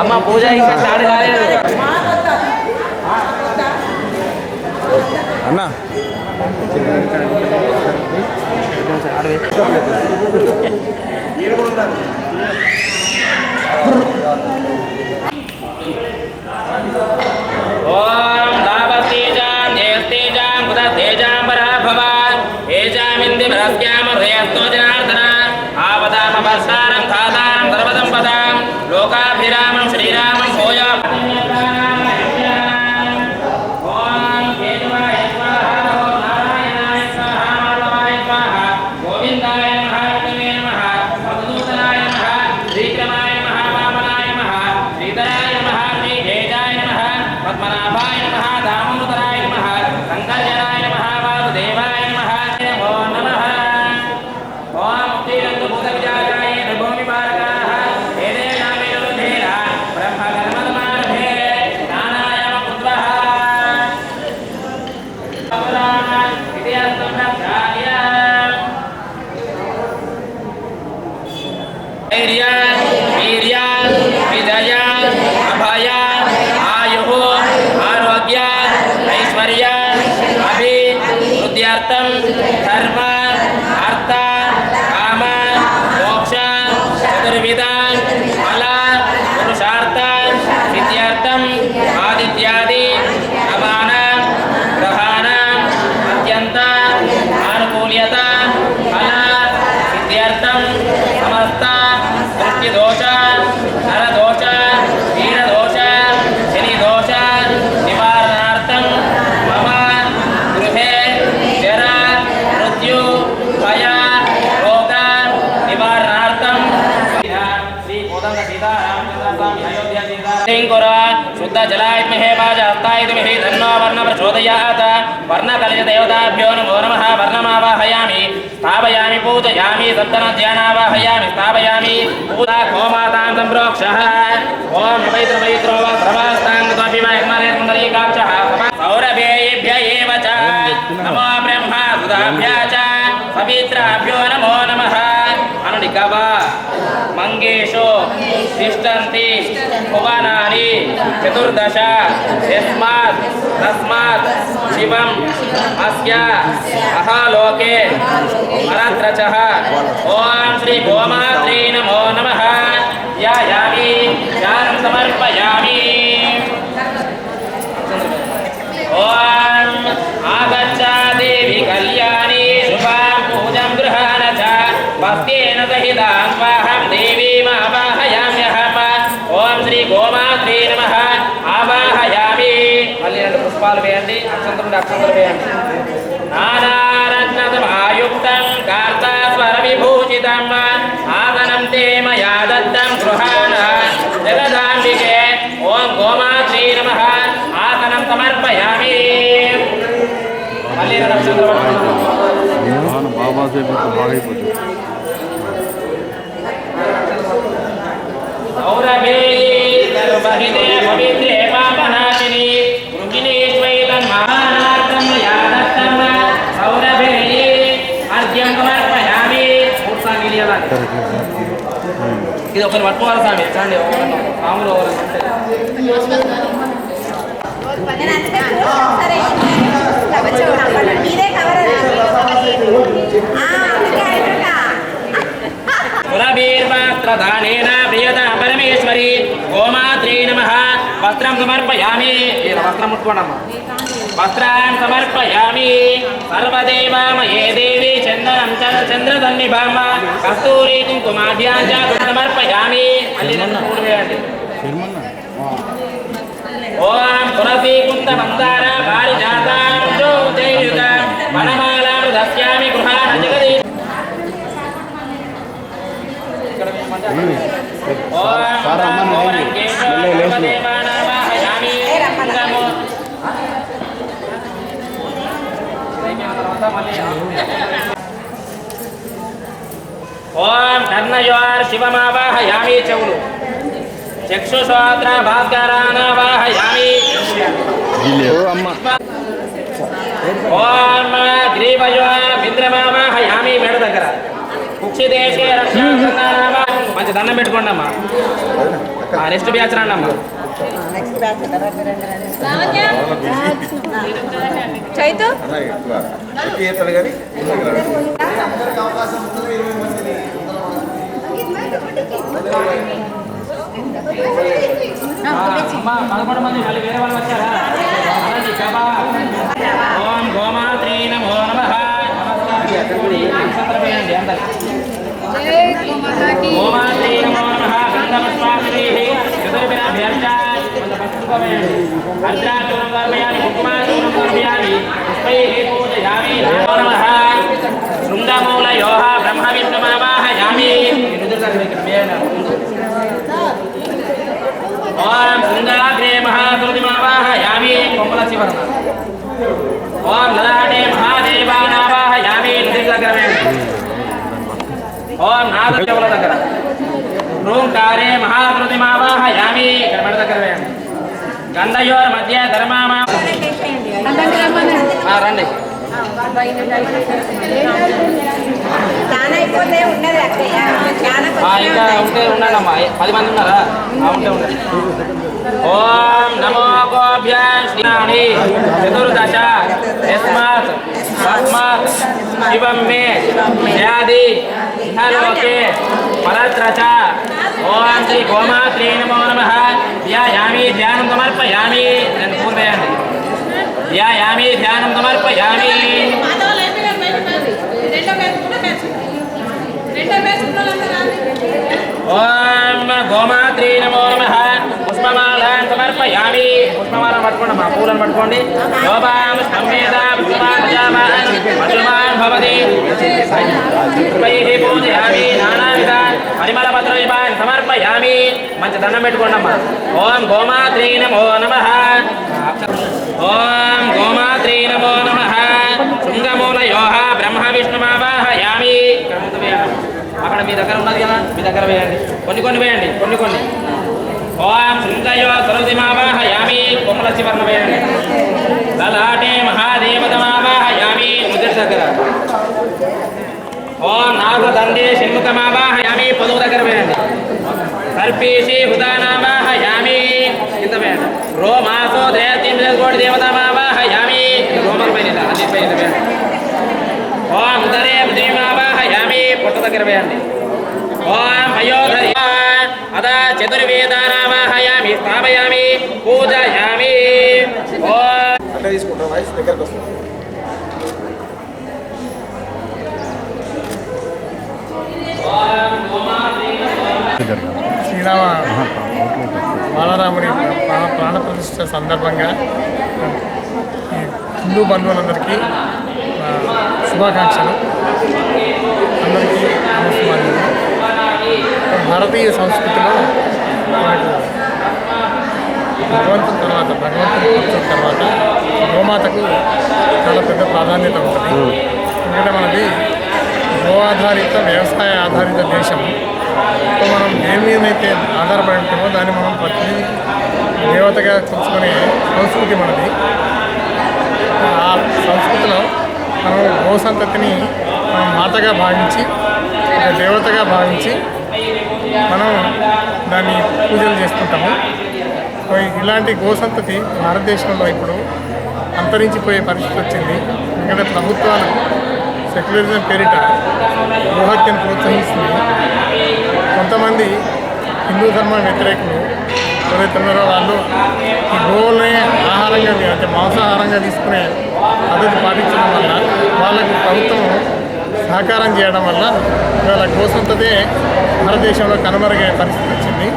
అమ్మ పూజ ఇంకా స్టార్ట్ కాలేదు. అన్నా. ఓం దావస్తేజాం జయస్తేజాం కుతస్తేజాం పరాభవాన్. ఏజామింది భ్రస్యామ హృదయస్తో జనార్దన ఆపదామపస్సారం ధాతారం సర్వదంపదాం లోకాభిరామం శ్రీరామ Maria. इति धन्नो वर्ण प्रचोदयात् वर्णकलितदेवताभ्यो नमो नमः वर्णमावाहयामि स्थापयामि पूजयामि सप्तनद्यानावाहयामि स्थापयामि पूजा गोमातां सम्प्रोक्षः ॐ विपैत्रमैत्रो वा भ्रमास्ताङ्गत्वभिमायमानैर्मुन्दरीकाक्षः सौरभेयेभ्य एव च नमो ब्रह्मा सुधाभ्य च पवित्राभ्यो नमो नमः अनुनिकवा मङ्गेषु तिष्ठन्ति చ పవిత్రాభ్యో నమో నమః అనుడి గవా మంగేషు తిష్టంతి భువనాని చతుర్దశ యస్మాత్ తస్మాత్ శివం అస్య అహాలోకే పరత్రచః ఓం శ్రీ గోమాత్రే నమో నమః యాయామి ధ్యానం సమర్పయామి ఓం ఆగచ్చా మళ్ళీ రెండు పుష్పాలు వేయండి అక్షంతరం అక్షంతలు వేయండి. నానారత్నసమాయుక్తం కార్తాస్వర విభూషితం ఆసనం తేమయ ఇది ఒకరు పట్టుకోవాలి స్వామి. చాండి మామూలు ఒకరు సరే మీరే కవర్ అందుకే పరమేశ్వరి గోమాత్రే నమ. వస్త్రం సమర్పయామి. వస్త్రం ముట్టుకోండమ్మా వస్త్రాన్ సమర్పయామి. సర్వదేవామయే దేవి చందనం చ చంద్రసన్నిభామ కస్తూరి కుంకుమాభ్యాం సమర్పయామి. మళ్ళీ నన్ను మూడు వేయండి ఓం తులసీ కుంత మందార. ఓం కర్ణయోర్ శివమావాహయామి చెవులు చక్షుశ్రోత్ర భాస్కరానావాహయామి ఓ అమ్మ ఓం గ్రీవయో మింద్రమావాహయామి మెడ దగ్గర. కుక్షిదేశే రక్షణ మంచి దండం పెట్టుకోండి అమ్మా నెక్స్ట్ బ్యాచ్ రండి అమ్మా నెక్స్ట్ బ్యాచ్ చైతు పదకొండు మంది మళ్ళీ వేరే వాళ్ళు వచ్చారా? ఓం గోమాత్రీ నమో నమ. నమస్కారం. అందరు గోమాత్రీ నమో పసుపు వేయండి అర్ద్రాచూరం సమర్పయామి కుంకుమాచూరం సమర్పయామి పూజయామి నమో నమః శృంగమూలయోః బ్రహ్మ విష్ణుమావాహయామి ఓం శృంగాగ్రే మహాకృతిమావాహయామి కొమ్మల చివరన ఓం లలాటే మహాదేవానావాహయామి నిధి దగ్గర. వేయండి ఓం నాద దగ్గర. రూంకారే మహాకృతిమావాహయామి. ఇక్కడ దగ్గర వేయండి. గంధయోర్ మధ్య ధర్మామా. రండి. ఇంకా ఉంటే పది మంది ఉన్నారా? ఉంటే ఉండండి. ఓం నమో గోభ్యాం శ్రీయాణి చతుర్దశ యస్మాత్ తస్మాత్ శివం మే వ్యాధి ఇహలోకే పరత్ర చ ఓం శ్రీ గోమాత్రే నమో నమః. ధ్యాయామి ధ్యానం సమర్పయామి. నేను పూర్వేయండి. ధ్యాయామి ధ్యానం సమర్పయామి. ఓం గోమాత్రే నమో నమః. పుష్పమాలాన్ సమర్పయామి. పుష్పమాలను పట్టుకోండి మా పూలను పట్టుకోండి. శోభాం స్తంభేద పుష్పాన్ పశుమాన్ భవతి. పుష్పైః పూజయామి నానావిధ పరిమళ పత్రైవాన్ సమర్పయామి. మంచి దండం పెట్టుకోండి అమ్మా ఓం గోమాత్రే నమో నమ. ఓం గోమాత్రే నమో నమః శృంగమూలయోః బ్రహ్మ విష్ణుమావాహయామి ఇక్కడ ముందు వేయండి అక్కడ మీ దగ్గర ఉన్నది కదా మీ దగ్గర వేయండి. కొన్ని కొన్ని వేయండి కొన్ని కొన్ని. ఓం శృంగయో సరసిమావాహయామి కొమ్మల శివర్ణ వేయండి. లలాటే మహాదేవతమావాహయామి ముదిరి దగ్గర ఓం నాగదండే షణ్ముఖమావాహయామి పొదువు దగ్గర వేయండి. సర్పేశి హుదానావాహయామి కింద వేయండి. రోమాసో దయతిం కోటి దేవతమావాహయామి రోమల పైన ఇలా, అన్ని పైన వేయండి. ఓం ఉదరే దేవావాహయామి పొట్ట దగ్గర వేయండి. ఓం అయోధరి అదా చతుర్వేదానావాహయామి స్థాపయామి పూజయామి. ఓం. అట్లా తీసుకుంటాం వాయిస్ దగ్గరకు వస్తుంది శ్రీరామ బాలరాముడి ప్రాణ ప్రాణ ప్రతిష్ఠ సందర్భంగా ఈ హిందూ బంధువులందరికీ శుభాకాంక్షలు. అందరికీ నమస్కారాలు. భారతీయ సంస్కృతిలో భగవంతుని తర్వాత భగవంతుని కూర్చున్న తర్వాత గోమాతకు చాలా పెద్ద ప్రాధాన్యత ఉంటుంది. ఎందుకంటే మనది గో ఆధారిత వ్యవసాయ ఆధారిత దేశం మనం దేని మీదైతే ఆధారపడి ఉంటామో దాన్ని మనం ప్రతి దేవతగా చూసుకునే సంస్కృతి మనది. ఆ సంస్కృతిలో మనం గో సంతతిని మనం మాతగా భావించి దేవతగా భావించి మనం దాన్ని పూజలు చేసుకుంటాము ఇలాంటి గోసంతతి భారతదేశంలో ఇప్పుడు అంతరించిపోయే పరిస్థితి వచ్చింది. ఎందుకంటే ప్రభుత్వాలు సెక్యులరిజం పేరిట గోహత్యను ప్రోత్సహిస్తుంది. కొంతమంది హిందూ ధర్మ వ్యతిరేకులు ఎవరైతే ఉన్నారో వాళ్ళు ఈ గోవులనే ఆహారంగా అంటే మాంసాహారంగా తీసుకునే పద్ధతి పాటించడం వల్ల వాళ్ళకు ప్రభుత్వం సహకారం చేయడం వల్ల ఇవాళ గోసంతదే భారతదేశంలో కనుమరుగే పరిస్థితి వచ్చింది.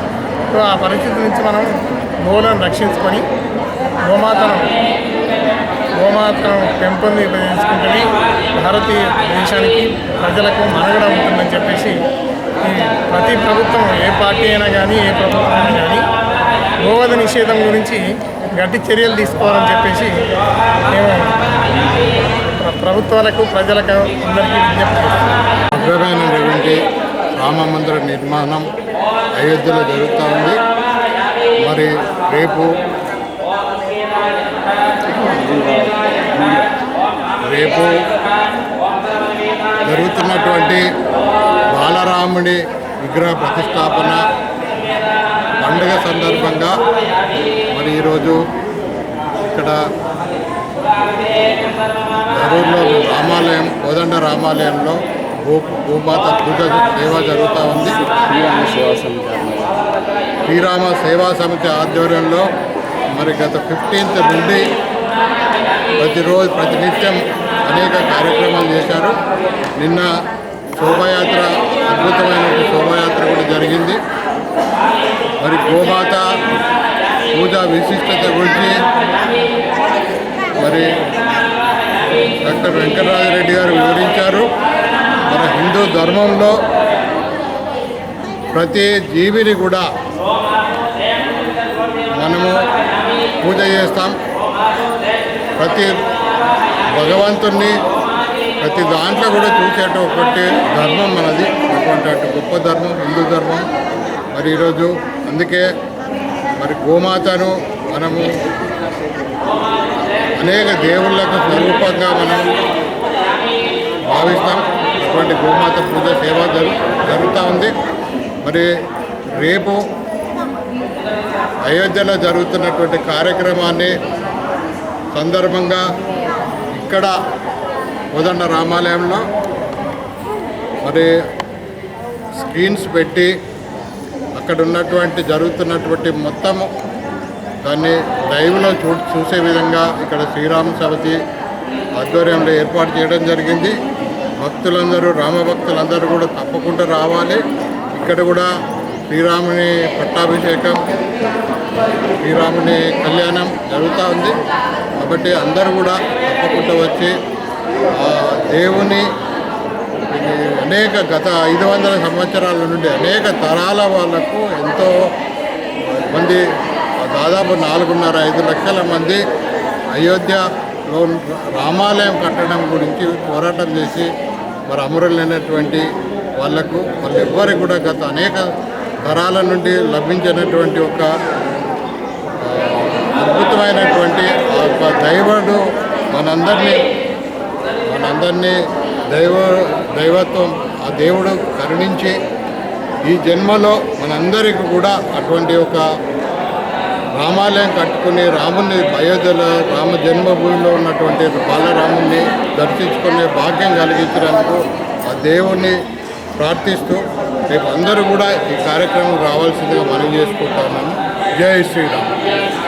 సో ఆ పరిస్థితి నుంచి మనం గోలను రక్షించుకొని గోమాతను గోమాతను పెంపొందించుకుంటే భారతీయ దేశానికి ప్రజలకు మనుగడ ఉంటుందని చెప్పేసి ఈ ప్రతి ప్రభుత్వం ఏ పార్టీ అయినా కానీ ఏ ప్రభుత్వం అయినా కానీ గోవధ నిషేధం గురించి గట్టి చర్యలు తీసుకోవాలని చెప్పేసి మేము ప్రభుత్వాలకు ప్రజలకు అందరికీ విజ్ఞప్తి రామ మందిర నిర్మాణం అయోధ్యలో జరుగుతూ ఉంది. మరి రేపు రేపు జరుగుతున్నటువంటి బాలరాముడి విగ్రహ ప్రతిష్టాపన పండుగ సందర్భంగా మరి ఈరోజు ఇక్కడ కరూరులో రామాలయం కోదండ రామాలయంలో గో గోమాత పూజ సేవ జరుగుతూ ఉంది. శ్రీరామ సేవా సమితి ఆధ్వర్యంలో మరి గత ఫిఫ్టీన్త్ నుండి ప్రతిరోజు ప్రతినిత్యం అనేక కార్యక్రమాలు చేశారు. నిన్న శోభాయాత్ర అద్భుతమైన శోభాయాత్ర కూడా జరిగింది. మరి గోమాత పూజ విశిష్టత గురించి మరి డాక్టర్ వెంకటరాజరెడ్డి గారు వివరించారు. మన హిందూ ధర్మంలో ప్రతి జీవిని కూడా మనము పూజ చేస్తాం. ప్రతి భగవంతుణ్ణి ప్రతి దాంట్లో కూడా చూసేటటువంటి ధర్మం మనది. అటువంటి గొప్ప ధర్మం హిందూ ధర్మం. మరి ఈరోజు అందుకే మరి గోమాతను మనము అనేక దేవుళ్ళకు స్వరూపంగా మనం భావిస్తాం. అటువంటి గోమాత పూజ సేవ జరు జరుగుతూ ఉంది. మరి రేపు అయోధ్యలో జరుగుతున్నటువంటి కార్యక్రమాన్ని సందర్భంగా ఇక్కడ కోదండ రామాలయంలో మరి స్క్రీన్స్ పెట్టి అక్కడ ఉన్నటువంటి జరుగుతున్నటువంటి మొత్తము దాన్ని లైవ్లో చూ చూసే విధంగా ఇక్కడ శ్రీరామ సమితి ఆధ్వర్యంలో ఏర్పాటు చేయడం జరిగింది. భక్తులందరూ రామభక్తులందరూ కూడా తప్పకుండా రావాలి. ఇక్కడ కూడా శ్రీరాముని పట్టాభిషేకం శ్రీరాముని కళ్యాణం జరుగుతూ ఉంది. కాబట్టి అందరూ కూడా తప్పకుండా వచ్చి ఆ దేవుని అనేక గత ఐదు వందల సంవత్సరాల నుండి అనేక తరాల వాళ్ళకు ఎంతో మంది దాదాపు నాలుగున్నర ఐదు లక్షల మంది అయోధ్యలో రామాలయం కట్టడం గురించి పోరాటం చేసి మరి అమరులైనటువంటి వాళ్ళకు వాళ్ళెవ్వరికి కూడా గత అనేక తరాల నుండి లభించినటువంటి ఒక అద్భుతమైనటువంటి ఆ యొక్క దైవుడు మనందరినీ మనందరినీ దైవ దైవత్వం ఆ దేవుడు కరుణించి ఈ జన్మలో మనందరికీ కూడా అటువంటి ఒక రామాలయం కట్టుకుని రాముని అయోధ్యలో రామ జన్మభూమిలో ఉన్నటువంటి బాలరాముని దర్శించుకునే భాగ్యం కలిగించినందుకు ఆ దేవుణ్ణి ప్రార్థిస్తూ రేపు అందరూ కూడా ఈ కార్యక్రమం రావాల్సిందిగా మనం చేసుకుంటున్నాము జై శ్రీరామ్.